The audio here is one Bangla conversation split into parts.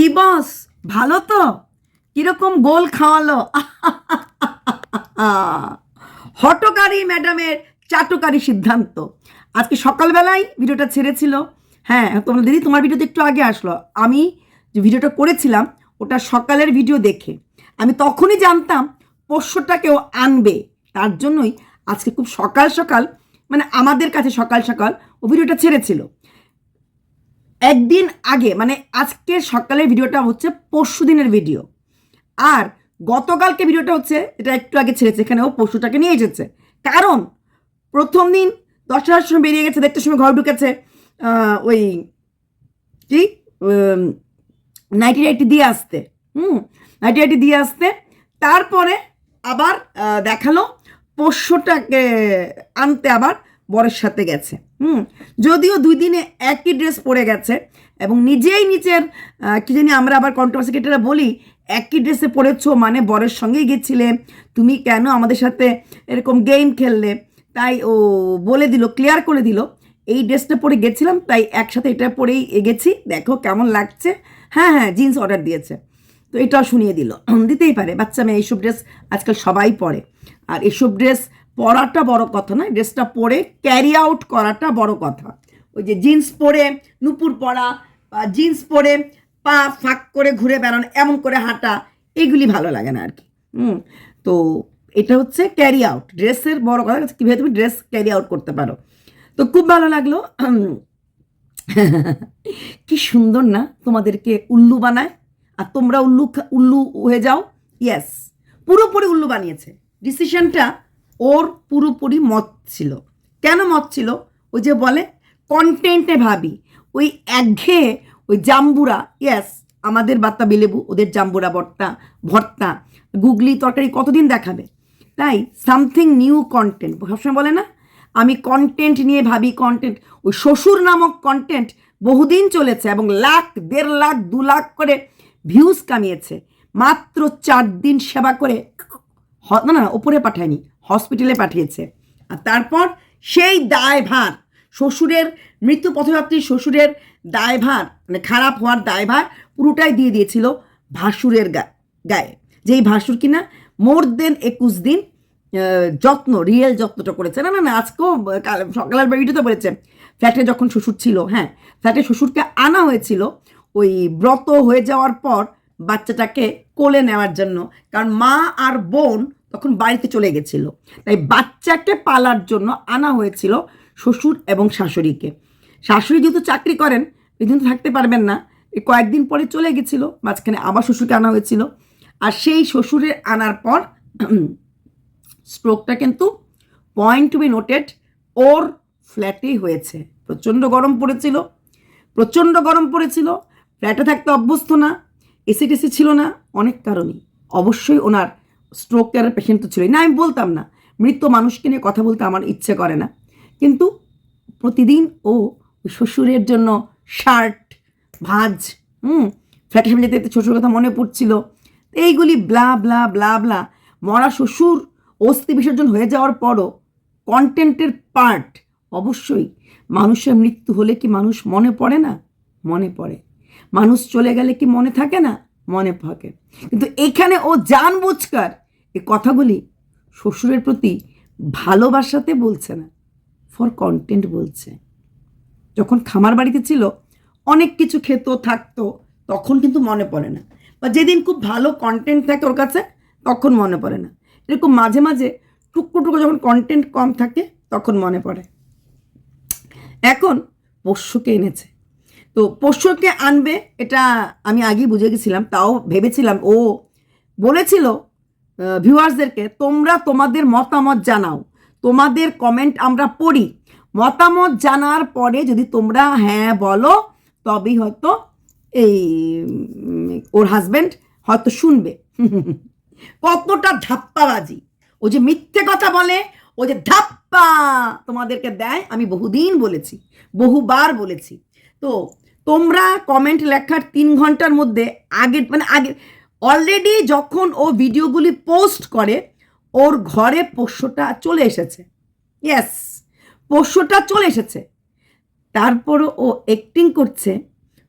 কি বস? ভালো তো? কীরকম গোল খাওয়ালো? হটকারী ম্যাডামের চাটকারী সিদ্ধান্ত। আজকে সকালবেলায় ভিডিওটা ছেড়েছিল। হ্যাঁ তোমার দিদি তোমার ভিডিওতে একটু আগে আসলো। আমি যে ভিডিওটা করেছিলাম, ওটা সকালের ভিডিও দেখে। আমি তখনই জানতাম পোষ্যটা কেউ আনবে। তার জন্যই আজকে খুব সকাল সকাল মানে আমাদের কাছে সকাল সকাল ও ভিডিওটা ছেড়েছিল। একদিন আগে মানে আজকে সকালের ভিডিওটা হচ্ছে পরশু দিনের ভিডিও আর গতকালকে ভিডিওটা হচ্ছে, এটা একটু আগে ছেড়েছে এখানে ও পশুটাকে নিয়ে এসেছে। কারণ প্রথম দিন দশটার সময় বেরিয়ে গেছে, দেড়টার সময় ঘর ঢুকেছে ওই কি নাইটি নাইটি দিয়ে আসতে। হুম, নাইটি নাইটি দিয়ে আসতে। তারপরে আবার দেখাল পোষ্যটাকে আনতে আবার বরের সাথে গেছে, হুম? যদিও দুই দিনে একই ড্রেস পরে গেছে এবং নিজেই নিচের কি জানি আমরা আবার কন্ট্রোভার্সি বলি, একই ড্রেসে পরেছো মানে বরের সঙ্গেই গেছিলে, তুমি কেন আমাদের সাথে এরকম গেম খেললে? তাই ও বলে দিল ক্লিয়ার করে দিল, এই ড্রেসটা পরে গেছিলাম, তাই একসাথে এটা পরেই এগেছি, দেখো কেমন লাগছে। হ্যাঁ হ্যাঁ জিন্স অর্ডার দিয়েছে। তো এটাও শুনিয়ে দিল। দিতেই পারে, বাচ্চা মেয়ে এইসব ড্রেস আজকাল সবাই পরে। আর এসব ড্রেস পরাটা বড় কথা নয় ড্রেসটা পরে ক্যারি আউট করাটা বড় কথা। ওই যে জিন্স পরে নুপুর পরা বা জিন্স পরে পা ফাঁক করে ঘুরে বেড়ানো, এমন করে হাঁটা, এগুলি ভালো লাগে না আর কি হুম, তো এটা হচ্ছে ক্যারি আউট ড্রেসের বড় কথা কীভাবে তুমি ড্রেস ক্যারি আউট করতে পারো। তো খুব ভালো লাগল। কি সুন্দর না তোমাদেরকে উল্লু বানায়। আর তোমরা উল্লু উল্লু হয়ে যাও। ইয়েস পুরোপুরি উল্লু বানিয়েছে। ডিসিশনটা ওর পুরোপুরি মত ছিল। কেন মত ছিল? ওই যে বলে কন্টেন্টে ভাবি। ওই একঘেয়ে ওই জাম্বুরা ইয়েস আমাদের বার্তা বেলেবু, ওদের জাম্বুরা ভর্তা ভর্তা। গুগলি তরকারি কতদিন দেখাবে? তাই সামথিং নিউ কন্টেন্ট সবসময় বলে না, আমি কন্টেন্ট নিয়ে ভাবি কন্টেন্ট ওই শ্বশুর নামক কন্টেন্ট বহুদিন চলেছে এবং লাখ, দেড় লাখ, দু লাখ করে ভিউজ কামিয়েছে। মাত্র চার দিন সেবা করে না না, ওপরে পাঠায়নি। হসপিটালে পাঠিয়েছে। আর তারপর সেই দায়ভার, শ্বশুরের মৃত্যু পথযাত্রী শ্বশুরের দায়ভার মানে খারাপ হওয়ার দায়ভার পুরোটাই দিয়ে দিয়েছিল ভাসুরের গায়ে। যেই ভাসুর কিনা মোর দেন একুশ দিন যত্ন রিয়েল যত্নটা করেছে। না না না, আজকেও কাল- সকালের ভিডিওতে বলেছে। ফ্ল্যাটে যখন শ্বশুর ছিল হ্যাঁ ফ্ল্যাটে শ্বশুরকে আনা হয়েছিল, ওই ব্রত হয়ে যাওয়ার পর বাচ্চাটাকে কোলে নেওয়ার জন্য। কারণ মা আর বোন তখন বাড়িতে চলে গেছিল। তাই বাচ্চাকে পালার জন্য আনা হয়েছিল শ্বশুর এবং শাশুড়িকে। শাশুড়ি যেহেতু চাকরি করেন এদিন তো থাকতে পারবেন না। কয়েকদিন পরে চলে গেছিল, মাঝখানে আবার শ্বশুরকে আনা হয়েছিল। আর সেই শ্বশুরের আনার পর স্ট্রোকটা কিন্তু পয়েন্ট টু বি নোটেড ওর ফ্ল্যাটেই হয়েছে। প্রচণ্ড গরম পড়েছিল, প্রচণ্ড গরম পড়েছিল। ফ্ল্যাটে থাকতে অভ্যস্ত না, এসি টেসি ছিল না, অনেক কারণেই। অবশ্যই ওনার স্ট্রোক পেশেন্ট তো ছিলই। না, আমি বলতাম না, মৃত মানুষকে নিয়ে কথা বলতে আমার ইচ্ছে করে না। কিন্তু প্রতিদিন ও শ্বশুরের জন্য শার্ট, ভাজ, হুম ফ্ল্যাটের সামনে যেতে যেতে শ্বশুর কথা মনে পড়ছিল। এইগুলি ব্লা ব্লা ব্লা ব্লা মরা শ্বশুর অস্থি বিসর্জন হয়ে যাওয়ার পরও কন্টেন্টের পার্ট অবশ্যই। মানুষের মৃত্যু হলে কি মানুষ মনে পড়ে না? মনে পড়ে। মানুষ চলে গেলে কি মনে থাকে না? মনে থাকে। কিন্তু এখানে ও জান এই কথাগুলি শ্বশুরের প্রতি ভালোবাসাতে বলছে না ফর কন্টেন্ট বলছে। যখন খামার বাড়িতে ছিল, অনেক কিছু খেত, থাকতো, তখন কিন্তু মনে পড়ে না। বা যেদিন খুব ভালো কন্টেন্ট থাকে ওর কাছে, তখন মনে পড়ে না। এরকম মাঝে মাঝে টুকরো টুকরো যখন কন্টেন্ট কম থাকে, তখন মনে পড়ে। এখন পোষ্যকে এনেছে। তো পোষ্যকে আনবে, এটা আমি আগেই বুঝে গেছিলাম, তাও ভেবেছিলাম, ও বলেছিল ভিউয়ার্সদেরকে তোমরা তোমাদের মতামত জানাও। তোমাদের কমেন্ট আমরা পড়ি। মতামত জানার পরে যদি তোমরা হ্যাঁ বলো, তবেই হয়তো এই ওর হাজব্যান্ড হয়তো শুনবে। কতটা ধাপ্পাবাজি ও যে মিথ্যে কথা বলে, ও যে ধাপ্পা তোমাদেরকে দেয়, আমি বহুদিন বলেছি, বহুবার বলেছি। তো তোমরা কমেন্ট লেখার তিন ঘণ্টার মধ্যে আগে মানে আগে অলরেডি যখন ও ভিডিওগুলি পোস্ট করে, ওর ঘরে পোষ্যটা চলে এসেছে। ইয়েস পোষ্যটা চলে এসেছে। তারপরও ও অ্যাক্টিং করছে।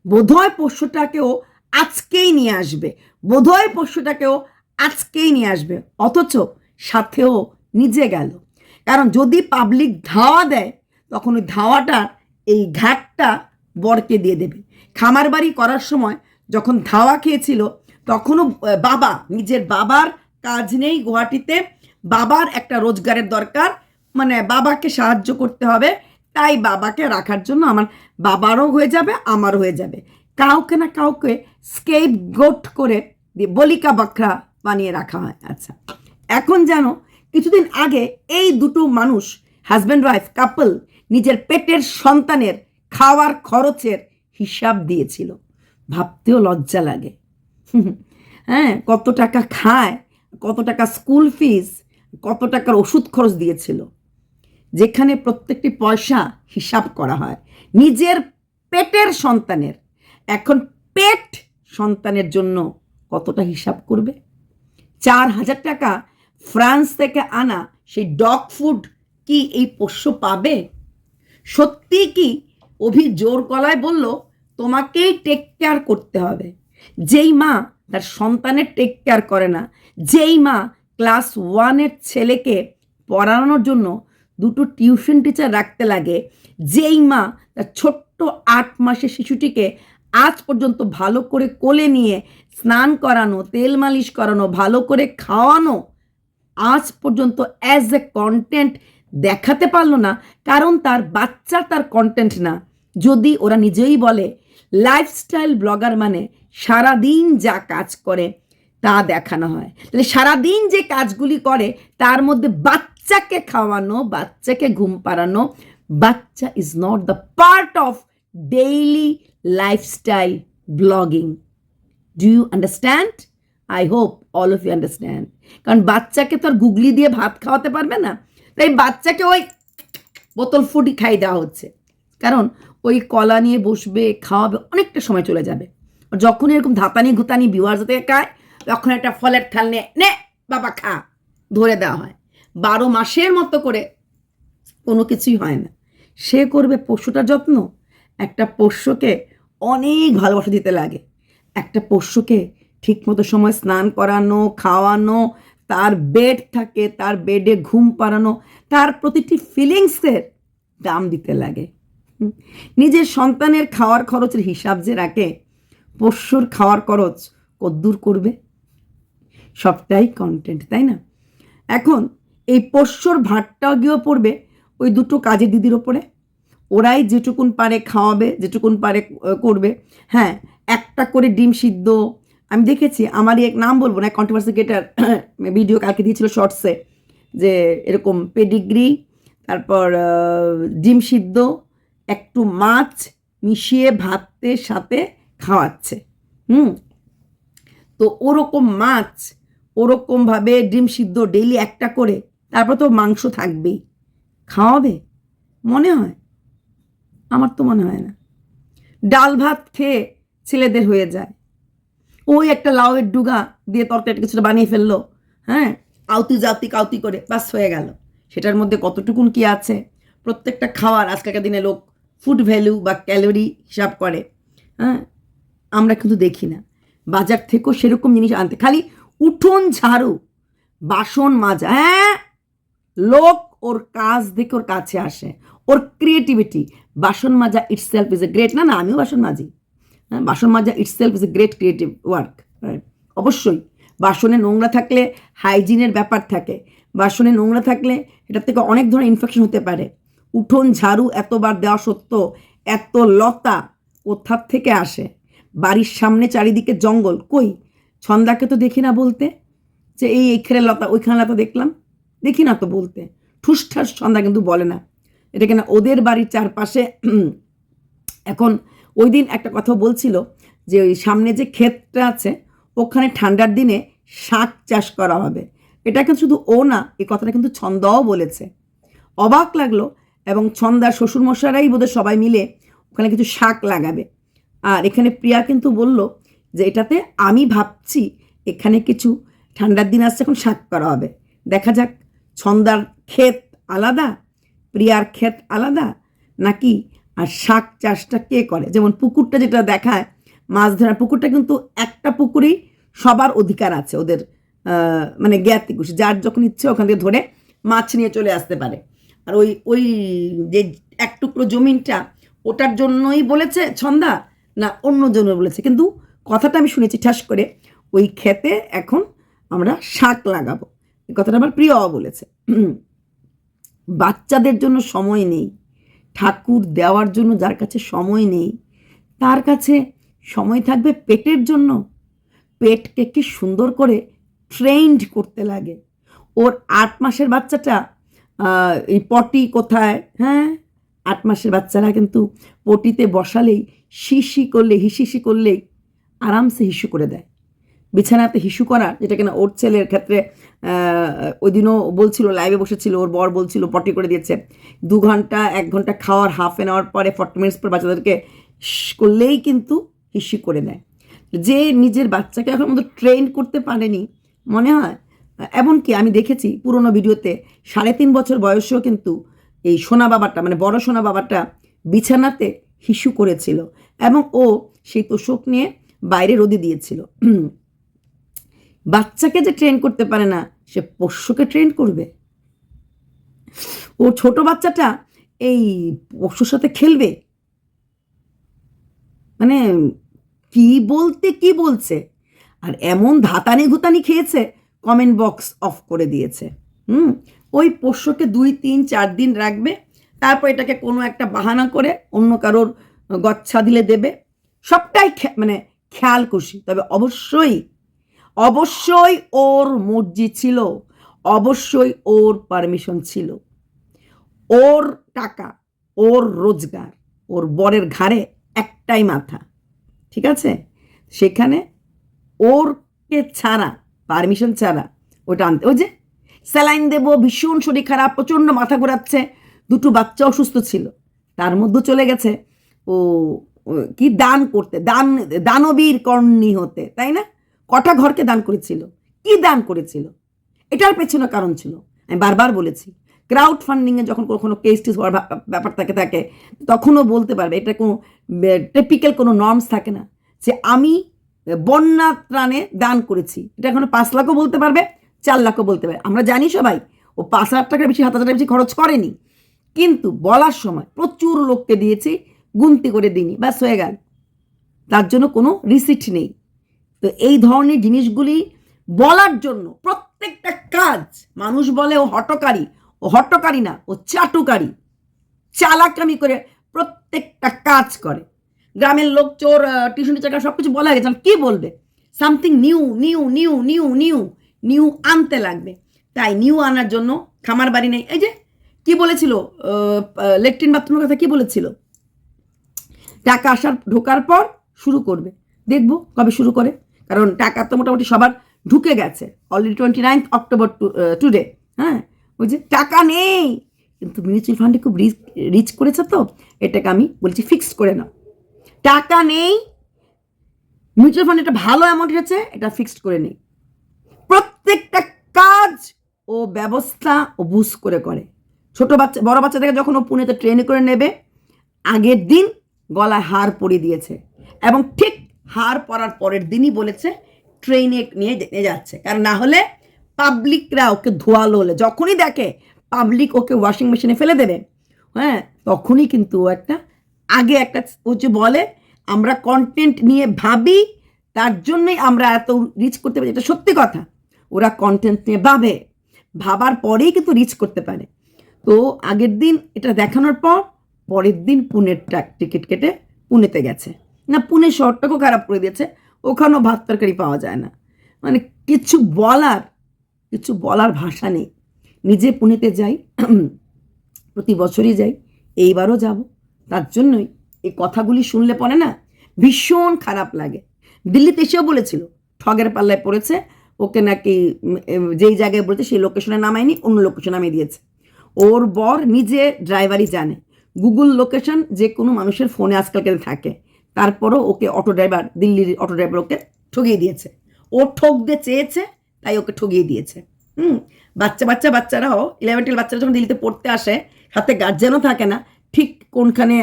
বোধহয় পোষ্যটাকে ও আজকেই নিয়ে আসবে। বোধহয় পশুটাকেও আজকেই নিয়ে আসবে। অথচ সাথেও নিজে গেল। কারণ যদি পাবলিক ধাওয়া দেয়, তখন ওই ধাওয়াটা, এই ঘাটটা বরকে দিয়ে দেবে। খামার বাড়ি করার সময় যখন ধাওয়া খেয়েছিল তখনও বাবা, নিজের বাবার কাজ নেই গুয়াহাটিতে। বাবার একটা রোজগারের দরকার মানে বাবাকে সাহায্য করতে হবে। তাই বাবাকে রাখার জন্য আমার বাবারও হয়ে যাবে, আমারও হয়ে যাবে। কাউকে না কাউকে স্কেপ গোট করে বলিকা বাখরা বানিয়ে রাখা হয়। আচ্ছা এখন যেন কিছুদিন আগে এই দুটো মানুষ, হাজব্যান্ড, ওয়াইফ, কাপল, নিজের পেটের সন্তানের খাওয়ার খরচের হিসাব দিয়েছিল। ভাবতেও লজ্জা লাগে। হ্যাঁ কত টাকা খায়, কত টাকা স্কুল ফিস কত টাকার ওষুধ খরচ দিয়েছিল। যেখানে প্রত্যেকটি পয়সা হিসাব করা হয়। নিজের পেটের সন্তানের, এখন পেট সন্তানের জন্য কতটা হিসাব করবে? চার হাজার টাকা ফ্রান্স থেকে আনা সেই ডগ ফুড কি এই পোষ্য পাবে? সত্যি কি অভি জোর গলায় বলল, তোমাকেই টেক কেয়ার করতে হবে। যেই মা তার সন্তানের টেক কেয়ার করে না, যেই মা ক্লাস ওয়ানের ছেলেকে পড়ানোর জন্য দুটো টিউশন টিচার রাখতে লাগে, যেই মা তার ছোট্ট আট মাসের শিশুটিকে আজ পর্যন্ত ভালো করে কোলে নিয়ে স্নান করানো, তেল মালিশ করানো, ভালো করে খাওয়ানো, আজ পর্যন্ত অ্যাজ এ কন্টেন্ট দেখাতে পারল না, কারণ তার বাচ্চা তার কন্টেন্ট না। যদি ওরা নিজেই বলে লাইফস্টাইল ব্লগার মানে সারাদিন যা কাজ করে তা দেখানো হয়। তাহলে সারাদিন যে কাজগুলি করে, তার মধ্যে বাচ্চাকে খাওয়ানো, বাচ্চাকে ঘুম পাড়ানো, বাচ্চা is not the part of daily lifestyle blogging do you understand I hope all of you understand কারণ বাচ্চাকে তো আর গুগলি দিয়ে ভাত খাওয়াতে পারবে না। তাই বাচ্চাকে ওই বোতল ফুটি খাই দেওয়া হচ্ছে। কারণ ওই কলা নিয়ে বসবে, খাওয়াবে, অনেকটা সময় চলে যাবে। যখন এরকম ধাতানি ঘুতানি ভিউয়ার্স থেকে খায়, তখন একটা ফলের থাল নিয়ে নে, বাবা খা, ধরে দেওয়া হয়। বারো মাসের মতো করে কোনো কিছুই হয় না। সে করবে পশুটার যত্ন, একটা পোষ্যকে অনেক ভালোবাসা দিতে লাগে। একটা পোষ্যকে ঠিকমতো সময় স্নান করানো, খাওয়ানো, তার বেড থাকে, তার বেডে ঘুম পাড়ানো, তার প্রতিটি ফিলিংসের দাম দিতে লাগে। নিজের সন্তানের খাওয়ার খরচের হিসাব যে রাখে পোষ্যর খাওয়ার খরচ কদ্দূর করবে? সবটাই কন্টেন্ট তাই না? এখন এই পোষ্যর ভাতটাও গিয়েও পড়বে ওই দুটো কাজের দিদির ওপরে। ওরাই যেটুকুন পারে খাওয়াবে, যেটুকুন পারে করবে। হ্যাঁ একটা করে ডিম সিদ্ধ। আমি দেখেছি, আমারই এক, নাম বলব না কন্ট্রোভার্সি গেটার ভিডিও কালকে দিয়েছিল শর্টসে যে এরকম পেডিগ্রি তারপর ডিম সিদ্ধ, একটু মাছ মিশিয়ে ভাতের সাথে খাওয়াচ্ছে। হুম? তো ওরকম মাছ ওরকমভাবে ডিম সিদ্ধ ডেইলি একটা করে, তারপর তো মাংস থাকবেই। খাওয়াবে? মনে হয়? আমার তো মনে হয় না। ডাল ভাত খেয়ে ছেলেদের হয়ে যায়। ওই একটা লাউয়ের ডুগা দিয়ে তরকারি কিছুটা বানিয়ে ফেলল হ্যাঁ? আউতি জাউতি কাউতি করে বাস হয়ে গেল। সেটার মধ্যে কতটুকুন কি আছে? প্রত্যেকটা খাওয়ার আজকালকার দিনে লোক ফুড ভ্যালু বা ক্যালোরি হিসাব করে হ্যাঁ? আমরা কিন্তু দেখি না। বাজার থেকেও সেরকম জিনিস আনতে। খালি উঠোন ঝাড়ু, বাসন মাজা। হ্যাঁ লোক ওর কাজ দেখে ওর কাছে আসে। ওর ক্রিয়েটিভিটি বাসন মাজা itself is a great না না, আমিও বাসন মাজি। হ্যাঁ বাসন মাজা itself is a great creative work অবশ্যই। বাসনে নোংরা থাকলে হাইজিনের ব্যাপার থাকে। বাসনে নোংরা থাকলে এটার থেকে অনেক ধরনের ইনফেকশন হতে পারে। উঠোন ঝাড়ু এতবার দেওয়া সত্ত্বেও এত লতা কোথার থেকে আসে? বাড়ির সামনে চারিদিকে জঙ্গল। কই? ছন্দাকে তো দেখি না বলতে। যে এই এইখানে লতা, ওইখানে লতা দেখলাম। দেখি না তো বলতে। ঠুসঠাস ছন্দা কিন্তু বলে না। এটা কিনা? ওদের বাড়ির চারপাশে এখন ওই দিন একটা কথা বলছিল যে ওই সামনে যে ক্ষেতটা আছে, ওখানে ঠান্ডার দিনে শাক চাষ করা হবে। এটা কিন্তু শুধু ও না এই কথাটা কিন্তু ছন্দাও বলেছে। অবাক লাগল এবং ছন্দার শ্বশুরমশারাই বোধহয় সবাই মিলে ওখানে কিছু শাক লাগাবে। আর এখানে প্রিয়া কিন্তু বলল যে এটাতে আমি ভাবছি এখানে কিছু ঠান্ডার দিন আসছে, এখন শাক করা হবে। দেখা যাক, ছন্দার ক্ষেত আলাদা, প্রিয়ার ক্ষেত আলাদা, নাকি আর শাক চাষটা কে করে? যেমন পুকুরটা যেটা দেখায়, মাছ ধরার পুকুরটা কিন্তু একটা পুকুরেই সবার অধিকার আছে ওদের মানে জ্ঞাতি খুশি যার যখন ইচ্ছে ওখান থেকে ধরে মাছ নিয়ে চলে আসতে পারে। আর ওই ওই যে এক টুকরো জমিনটা, ওটার জন্যই বলেছে ছন্দা না অন্য জন্য বলেছে। কিন্তু কথাটা আমি শুনেছি ঠাস করে, ওই ক্ষেতে এখন আমরা শাক লাগাবো। কথাটা আমার প্রিয় বলেছে। বাচ্চাদের জন্য সময় নেই। ঠাকুর দেওয়ার জন্য যার কাছে সময় নেই, তার কাছে সময় থাকবে পেটের জন্য। পেটকে কি সুন্দর করে ট্রেন্ড করতে লাগে। ওর আট মাসের বাচ্চাটা এই পটি কোথায় হ্যাঁ? আট মাসের বাচ্চারা কিন্তু পটিতে বসালেই শিশি করলে হিসিসি করলেই আরামসে হিসু করে দেয়। বিছানাতে হিসু করা, যেটা কিনা ওর ছেলের ক্ষেত্রে ওই দিনও বলছিল লাইভে বসেছিল, ওর বর বলছিল, পটি করে দিয়েছে। দু ঘণ্টা, এক ঘণ্টা খাওয়ার হাফ অ্যান আওয়ার পরে ফর্টি মিনিটস পর বাচ্চাদেরকে করলেই কিন্তু হিসি করে দেয়। যে নিজের বাচ্চাকে এখন মতো ট্রেন করতে পারেনি, মনে হয়? এমনকি আমি দেখেছি পুরনো ভিডিওতে সাড়ে তিন বছর বয়সেও কিন্তু এই সোনা বাবাটা মানে বড় সোনা বাবাটা বিছানাতে হিসু করেছিল এবং ও সেই তোষক নিয়ে বাইরে রোদে দিয়েছিল। বাচ্চাকে যে ট্রেন করতে পারে না, সে পোষ্যকে ট্রেন করবে? ও ছোট বাচ্চাটা এই পশুর সাথে খেলবে? মানে কি বলতে কি বলছে? আর এমন ধাতানি ঘুতানি খেয়েছে কমেন্ট বক্স অফ করে দিয়েছে। হুম? ওই পোষ্যকে দুই, তিন, চার দিন রাখবে, তারপর এটাকে কোনো একটা বাহানা করে অন্য কারোর গচ্ছা দিলে দেবে। সবটাই মানে খেয়াল খুশি। তবে অবশ্যই অবশ্যই ওর মর্জি ছিল, অবশ্যই ওর পারমিশন ছিল। ওর টাকা, ওর রোজগার, ওর বরের ঘাড়ে একটাই মাথা, ঠিক আছে? সেখানে ওরকে ছাড়া, পারমিশন ছাড়া ওটা আনতে, ওই যে স্যালাইন দেবো, ভীষণ শরীর খারাপ, প্রচণ্ড মাথা ঘোরাচ্ছে। দুটো বাচ্চা অসুস্থ ছিল। তার মধ্যে চলে গেছে। ও কি দান করতে? দান, দানবীর কর্ণী হতে, তাই না? কটা ঘরকে দান করেছিল? কি দান করেছিল? এটার পেছনে কারণ ছিল। আমি বারবার বলেছি ক্রাউড ফান্ডিংয়ে যখন কখনো কেস টেস হওয়ার ব্যাপার থাকে থাকে, তখনও বলতে পারবে, এটা কোনো টিপিক্যাল কোনো নর্মস থাকে না। যে আমি বন্যা ত্রাণে দান করেছি। এটা এখনও পাঁচ লাখও বলতে পারবে চার লাখও বলতে পারে। আমরা জানি সবাই, ও পাঁচ হাজার টাকার বেশি, সাত হাজার বেশি খরচ করেনি। কিন্তু বলার সময় প্রচুর লোককে দিয়েছি, গুনতি করে দিইনি, ব্যাস হয়ে গেল। তার জন্য কোনো রিসিট নেই। তো এই ধরনের জিনিসগুলি বলার জন্য প্রত্যেকটা কাজ, মানুষ বলে ও হটকারী ও হটকারী না, ও চাটুকারী। চালাকামি করে প্রত্যেকটা কাজ করে। গ্রামের লোক, চোর টিউশন টিচার সব কিছু বলা গেছে। কি বলবে? Something new new new new new new আনতে লাগবে। তাই নিউ আনার জন্য খামার বাড়ি নেই। এই যে, কি বলেছিল লেট্রিন বাথরুমের কথা কি বলেছিল? টাকা আসার, ঢোকার পর শুরু করবে। দেখব কবে শুরু করে। কারণ টাকা তো মোটামুটি সবার ঢুকে গেছে। Already twenty ninth October today হ্যাঁ? ওই যে, টাকা নেই। কিন্তু মিউচুয়াল ফান্ডে খুব রিচ রিচ করেছে তো, এটাকে আমি বলছি ফিক্সড করে নাও। টাকা নেই। মিউচুয়াল ফান্ড একটা ভালো অ্যামাউন্ট হয়েছে, এটা ফিক্সড করে নেই। প্রত্যেকটা কাজ ও ব্যবস্থা ও বুঝ করে করে। ছোট বাচ্চা, বড় বাচ্চাদেরকে যখন ও পুনেতে ট্রেনে করে নেবে, আগের দিন গলায় হার পরিয়ে দিয়েছে এবং ঠিক হার পরার পরের দিনই বলেছে ট্রেনে নিয়ে নিয়ে যাচ্ছে। কারণ না হলে পাবলিকরা ওকে ধোয়ালো হলে, যখনই দেখে পাবলিক ওকে ওয়াশিং মেশিনে ফেলে দেবে হ্যাঁ তখনই কিন্তু ও একটা, আগে একটা, ও যে বলে, আমরা কন্টেন্ট নিয়ে ভাবি, তার জন্যই আমরা এত রিচ করতে পারি। এটা সত্যি কথা। ওরা কন্টেন্ট নিয়ে ভাবে। ভাবার পরেই কিন্তু রিচ করতে পারে। তো আগের দিন এটা দেখানোর পর, পরের দিন পুনের টিকিট কেটে পুনেতে গেছে। না, পুনে শহরটাকেও খারাপ করে দিয়েছে। ওখানেও ভাত তরকারি পাওয়া যায় না। মানে কিছু বলার কিছু বলার ভাষা নেই। নিজে পুনেতে যাই, প্রতি বছরই যাই, এইবারও যাব। তার জন্যই এই কথাগুলি শুনলে পরে না ভীষণ খারাপ লাগে। দিল্লিতে এসেও বলেছিল, ঠগের পাল্লায় পড়েছে ওকে নাকি যেই জায়গায় বলছে সেই লোকেশনে নামায়নি, অন্য লোকেশনে নামিয়ে দিয়েছে। ওর বর নিজে ড্রাইভারই জানে। গুগল লোকেশন যে কোনো মানুষের ফোনে আজকালকে থাকে? তারপরও ওকে অটো ড্রাইভার দিল্লির অটো ড্রাইভার ওকে ঠগিয়ে দিয়েছে। ও ঠকতে চেয়েছে, তাই ওকে ঠগিয়ে দিয়েছে। হুম, বাচ্চা বাচ্চা বাচ্চারাও ইলেভেন টুয়েলভ বাচ্চারা যখন দিল্লিতে পড়তে আসে, হাতে গার্জেনও থাকে না, ঠিক কোনখানে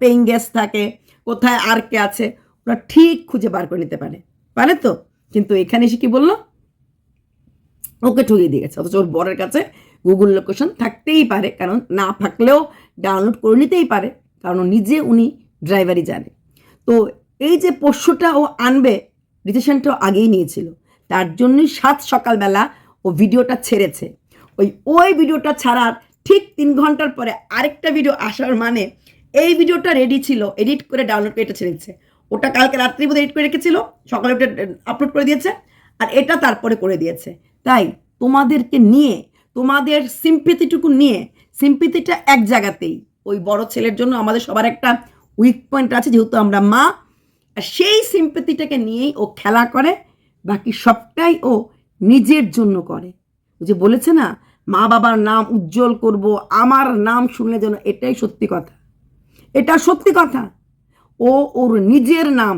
পেইং গেস্ট থাকে, কোথায় আর কে আছে, ওরা ঠিক খুঁজে বার করে নিতে পারে। পারে তো? কিন্তু এখানে এসে কি বলল? ওকে ঠকিয়ে দিয়ে গেছে। অথচ ওর বরের কাছে গুগল লোকেশন থাকতেই পারে। কারণ না থাকলেও ডাউনলোড করে নিতেই পারে। কারণ নিজে উনি ড্রাইভারই জানে। তো এই যে পোষ্যটা ও আনবে ডিসিশনটাও আগেই নিয়েছিল। তার জন্যই সাত সকালবেলা ও ভিডিওটা ছেড়েছে। ওই ওই ভিডিওটা ছাড়ার ঠিক তিন ঘণ্টার পরে আরেকটা ভিডিও আসার মানে এই ভিডিওটা রেডি ছিল এডিট করে ডাউনলোড করে এটা ছেড়েছে। ওটা কালকে রাত্রি বোধ এডিট করে রেখেছিল, সকালে ওটা আপলোড করে দিয়েছে, আর এটা তারপরে করে দিয়েছে। তাই তোমাদেরকে নিয়ে, তোমাদের সিম্পিতিটুকু নিয়ে সিম্পিতিটা এক জায়গাতেই। ওই বড় ছেলের জন্য আমাদের সবার একটা উইক পয়েন্ট আছে, যেহেতু আমরা মা, আর সেই সিম্পেথিটাকে নিয়েই ও খেলা করে, বাকি সবটাই ও নিজের জন্য করে। ও যে বলেছে না, মা বাবার নাম উজ্জ্বল করব, আমার নাম শুনলে যেন এটাই সত্যি কথা। এটা সত্যি কথা। ও ওর নিজের নাম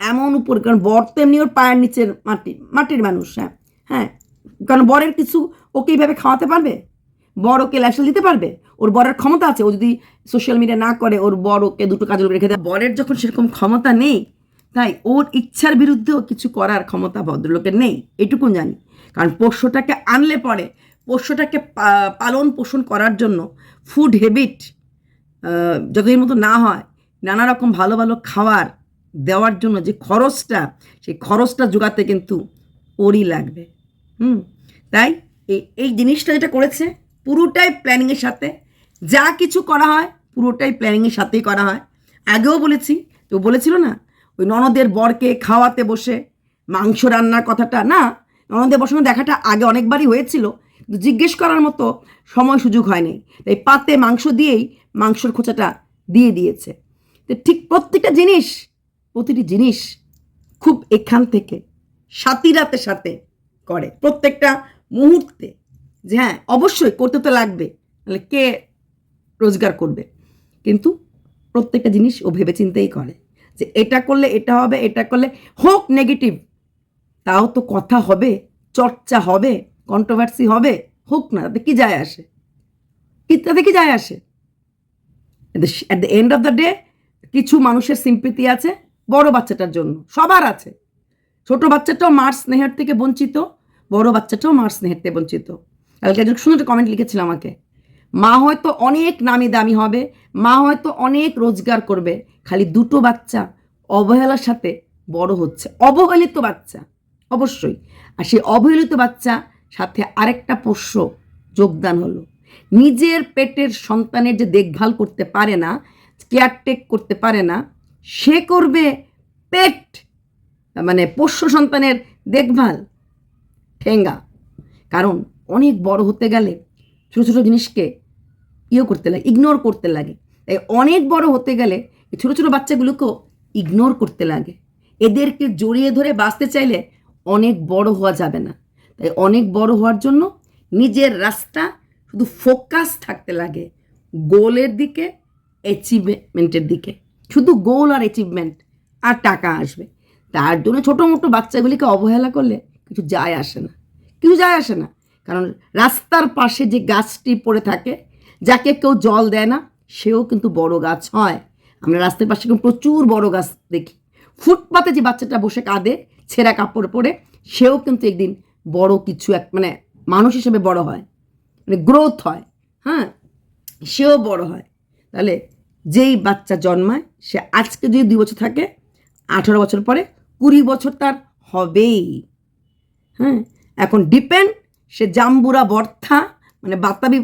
এমন উপর, কারণ বর তো এমনি ওর পায়ের নিচের মাটি, মাটির মানুষ হ্যাঁ হ্যাঁ কারণ বরের কিছু ওকে এইভাবে খাওয়াতে পারবে? বর ওকে ল্যাশাল দিতে পারবে? ওর বরের ক্ষমতা আছে, ও যদি সোশ্যাল মিডিয়া না করে, ওর বর ওকে দুটো কাজল রেখে দেয়। বরের যখন সেরকম ক্ষমতা নেই, তাই ওর ইচ্ছার বিরুদ্ধেও কিছু করার ক্ষমতা ভদ্রলোকের নেই, এটুকু জানি। কারণ পোষ্যটাকে আনলে পরে, পোষ্যটাকে পালন পোষণ করার জন্য ফুড হ্যাবিট যতদিন মতো না হয় নানা রকম ভালো ভালো খাবার দেওয়ার জন্য যে খরচটা, সেই খরচটা জোগাতে কিন্তু ওরই লাগবে। হুম? তাই এই জিনিসটা যেটা করেছে, পুরোটাই প্ল্যানিংয়ের সাথে। যা কিছু করা হয়, পুরোটাই প্ল্যানিংয়ের সাথেই করা হয়। আগেও বলেছি তো বলেছিল না? ওই ননদের বরকে খাওয়াতে বসে মাংস রান্নার কথাটা? না, ননদের বসানো দেখাটা আগে অনেকবারই হয়েছিল, কিন্তু জিজ্ঞেস করার মতো সময় সুযোগ হয়নি। তাই পাতে মাংস দিয়েই মাংসর খোঁচাটা দিয়ে দিয়েছে। ঠিক প্রত্যেকটা জিনিস, প্রতিটি জিনিস খুব এখান থেকে সাথীরাতে সাথে করে। প্রত্যেকটা মুহূর্তে, যে হ্যাঁ অবশ্যই করতে তো লাগবে তাহলে কে রোজগার করবে? কিন্তু প্রত্যেকটা জিনিস ও ভেবে চিন্তেই করে, যে এটা করলে এটা হবে, এটা করলে হোক নেগেটিভ তাও তো কথা হবে, চর্চা হবে কন্ট্রোভার্সি হবে, হোক না, তাতে কি যায় আসে? কি, তাতে কি যায় আসে? At the end of the day কিছু মানুষের সিম্পেথি আছে বড় বাচ্চাটার জন্য, সবার আছে। ছোট বাচ্চাটাও মার স্নেহের থেকে বঞ্চিত, বড় বাচ্চাটাও মার স্নেহের থেকে বঞ্চিত। কালকে একজন সুন্দর কমেন্ট লিখেছিল আমাকে, মা হয়তো অনেক নামি দামি হবে, মা হয়তো অনেক রোজগার করবে, খালি দুটো বাচ্চা অবহেলার সাথে বড় হচ্ছে, অবহেলিত বাচ্চা, অবশ্যই। আর সেই অবহেলিত বাচ্চা সাথে আরেকটা পোষ্য যোগদান হলো। নিজের পেটের সন্তানের যে দেখভাল করতে পারে না কেয়ারটেক করতে পারে না, সে করবে পেট মানে পোষ্য সন্তানের দেখভাল, ঠেঙ্গা। কারণ অনেক বড় হতে গেলে ছোটো ছোটো জিনিসকে ইয়ে করতে লাগে ইগনোর করতে লাগে। তাই অনেক বড় হতে গেলে এই ছোটো ছোটো বাচ্চাগুলোকেও ইগনোর করতে লাগে। এদেরকে জড়িয়ে ধরে বাঁচতে চাইলে অনেক বড় হওয়া যাবে না। তাই অনেক বড় হওয়ার জন্য নিজের রাস্তা শুধু ফোকাস থাকতে লাগে। গোলের দিকে অ্যাচিভমেন্টের দিকে। শুধু গোল আর অ্যাচিভমেন্ট আর টাকা আসবে। তার জন্য ছোটো মোটো বাচ্চাগুলিকে অবহেলা করলে কিছু যায় আসে না। কিছু যায় আসে না। কারণ রাস্তার পাশে যে গাছটি পড়ে থাকে, যাকে কেউ জল দেয় না, সেও কিন্তু বড় গাছ হয়। আমরা রাস্তার পাশে কিন্তু প্রচুর বড় গাছ দেখি। ফুটপাতে যে বাচ্চাটা বসে কাঁদে, ছেঁড়া কাপড় পরে, সেও কিন্তু একদিন বড় কিছু এক মানে মানুষ হিসেবে বড় হয়। মানে গ্রোথ হয়। হ্যাঁ সেও বড় হয়। তাহলে যেই বাচ্চা জন্মায়, সে আজকে যদি দুই বছর থাকে, আঠারো বছর পরে কুড়ি বছর তার হবেই। হ্যাঁ এখন ডিপেন্ড সে জাম্বুরা ভর্তা মানে বাতাবি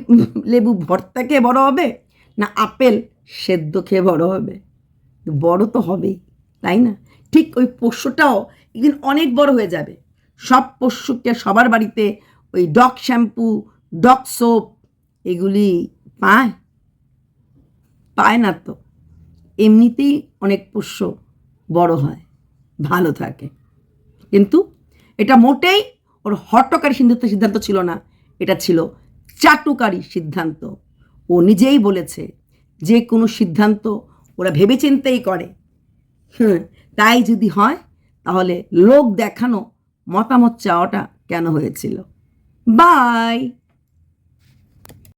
লেবু ভর্তা খেয়ে বড় হবে না আপেল সেদ্ধ খেয়ে বড় হবে? বড় তো হবেই, তাই না? ঠিক ওই পোষ্যটাও একদিন অনেক বড় হয়ে যাবে। সব পোষ্যকে সবার বাড়িতে ওই ডগ শ্যাম্পু, ডগ সোপ এগুলি পায়। পায় না তো এমনিতেই অনেক পোষ্য বড় হয়, ভালো থাকে। কিন্তু এটা মোটেই ওর হট্টকারী সিদ্ধান্ত সিদ্ধান্ত ছিল না, এটা ছিল চাটুকারী সিদ্ধান্ত। ও নিজেই বলেছে, যে কোনো সিদ্ধান্ত ওরা ভেবে ভেবেচিন্তেই করে। হুম, তাই যদি হয়, তাহলে লোক দেখানো মতামত চাওয়াটা কেন হয়েছিল? বাই